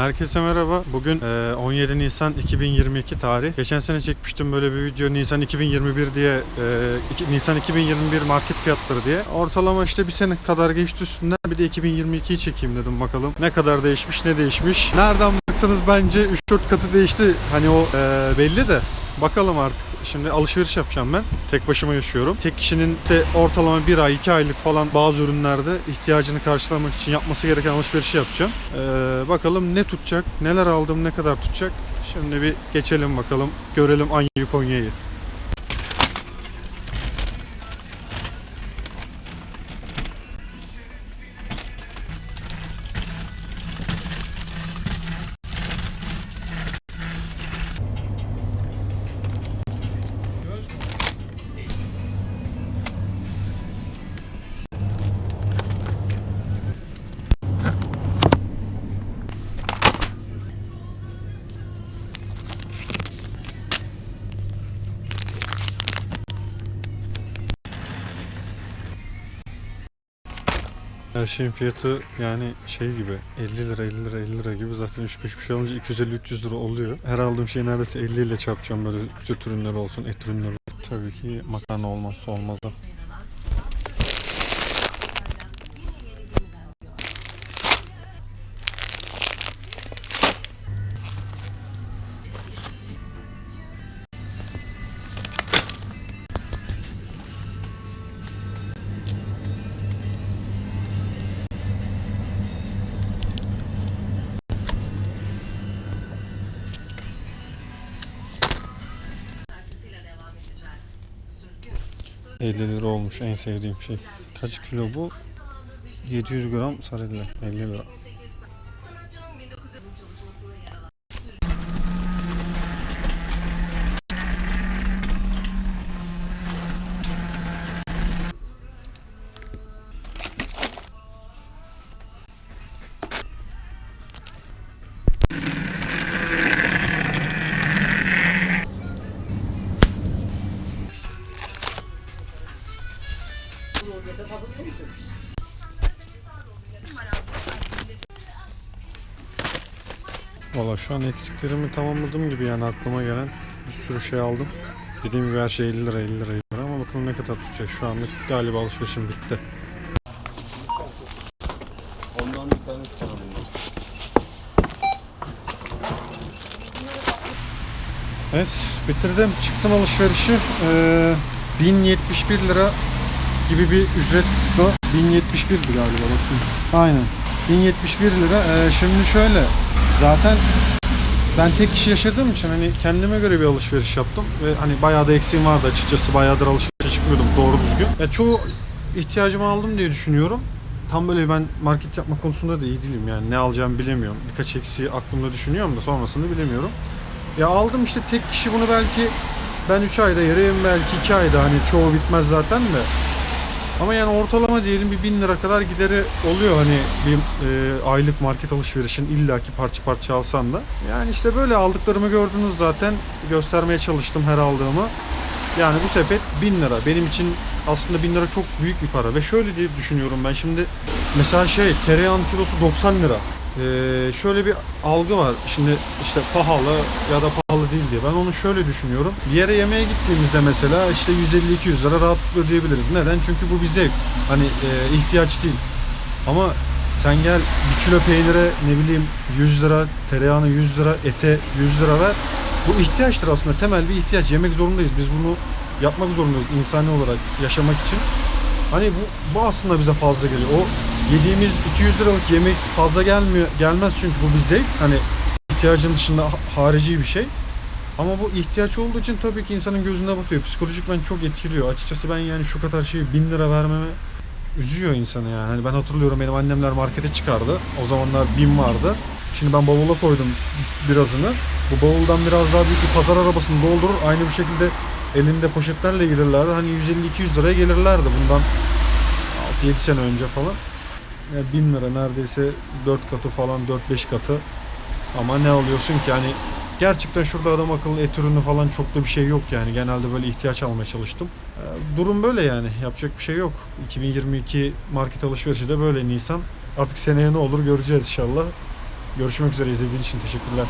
Herkese merhaba. Bugün e, 17 Nisan 2022 tarih. Geçen sene çekmiştim böyle bir video Nisan 2021 diye, e, Nisan 2021 market fiyatları diye. Ortalama işte bir sene kadar geçti üstünden. Bir de 2022'yi çekeyim dedim bakalım. Ne kadar değişmiş, ne değişmiş. Nereden baksanız bence 3-4 katı değişti. Hani o e, belli de. Bakalım artık. Şimdi alışveriş yapacağım ben. Tek başıma yaşıyorum. Tek kişinin de ortalama bir ay, iki aylık falan bazı ürünlerde ihtiyacını karşılamak için yapması gereken alışverişi yapacağım. Ee, bakalım ne tutacak, neler aldım, ne kadar tutacak. Şimdi bir geçelim bakalım. Görelim Anya'yı Konya'yı. Her şeyin fiyatı yani şey gibi 50 lira 50 lira 50 lira gibi zaten 3 5 bir şey alınca 250-300 lira oluyor. Her aldığım şey neredeyse 50 ile çarpacağım böyle süt ürünleri olsun et ürünleri olsun. Tabii ki makarna olmazsa olmazı. şarkısıyla 50 lira olmuş en sevdiğim şey. Kaç kilo bu? 700 gram sarıyla 50 lira. Valla şu an eksiklerimi tamamladım gibi yani aklıma gelen bir sürü şey aldım. Dediğim gibi her şey 50 lira 50 lira 50 lira ama bakalım ne kadar tutacak. Şu anlık galiba alışverişim bitti. Ondan bir tane tutalım. Evet bitirdim. Çıktım alışverişi. Ee, 1071 lira gibi bir ücret tuttu. 1071'di galiba bakayım. Aynen. 1071 lira. Ee, şimdi şöyle. Zaten ben tek kişi yaşadığım için hani kendime göre bir alışveriş yaptım ve hani bayağı da eksiğim vardı açıkçası. Bayağıdır alışverişe çıkmıyordum doğru düzgün. Ya çoğu ihtiyacımı aldım diye düşünüyorum. Tam böyle ben market yapma konusunda da iyi değilim yani ne alacağımı bilemiyorum. Birkaç eksiği aklımda düşünüyorum da sonrasını bilemiyorum. Ya aldım işte tek kişi bunu belki ben 3 ayda yarayım belki 2 ayda hani çoğu bitmez zaten de. Ama yani ortalama diyelim bir 1000 lira kadar gideri oluyor hani bir e, aylık market alışverişin illaki parça parça alsan da. Yani işte böyle aldıklarımı gördünüz zaten göstermeye çalıştım her aldığımı. Yani bu sepet 1000 lira. Benim için aslında 1000 lira çok büyük bir para. Ve şöyle diye düşünüyorum ben şimdi mesela şey tereyağın kilosu 90 lira. Ee, şöyle bir algı var. Şimdi işte pahalı ya da pahalı değil diye. Ben onu şöyle düşünüyorum. Bir yere yemeğe gittiğimizde mesela işte 150-200 lira rahatlıkla ödeyebiliriz. Neden? Çünkü bu bir zevk. Hani e, ihtiyaç değil. Ama sen gel bir kilo peynire ne bileyim 100 lira, tereyağına 100 lira, ete 100 lira ver. Bu ihtiyaçtır aslında. Temel bir ihtiyaç. Yemek zorundayız. Biz bunu yapmak zorundayız insani olarak yaşamak için. Hani bu, bu aslında bize fazla geliyor. O yediğimiz 200 liralık yemek fazla gelmiyor gelmez çünkü bu bir zevk. Hani ihtiyacın dışında ha- harici bir şey. Ama bu ihtiyaç olduğu için tabii ki insanın gözüne batıyor. Psikolojik ben çok etkiliyor. Açıkçası ben yani şu kadar şeyi 1000 lira vermeme üzüyor insanı yani. Hani ben hatırlıyorum benim annemler markete çıkardı. O zamanlar BİM vardı. Şimdi ben bavula koydum birazını. Bu bavuldan biraz daha büyük bir pazar arabasını doldurur. Aynı bu şekilde elinde poşetlerle gelirlerdi. Hani 150-200 liraya gelirlerdi bundan 6-7 sene önce falan. Yani 1000 lira neredeyse 4 katı falan 4-5 katı. Ama ne alıyorsun ki hani gerçekten şurada adam akıllı et ürünü falan çok da bir şey yok yani. Genelde böyle ihtiyaç almaya çalıştım. Ee, Durum böyle yani. Yapacak bir şey yok. 2022 market alışverişi de böyle Nisan. Artık seneye ne olur göreceğiz inşallah. Görüşmek üzere izlediğin için teşekkürler.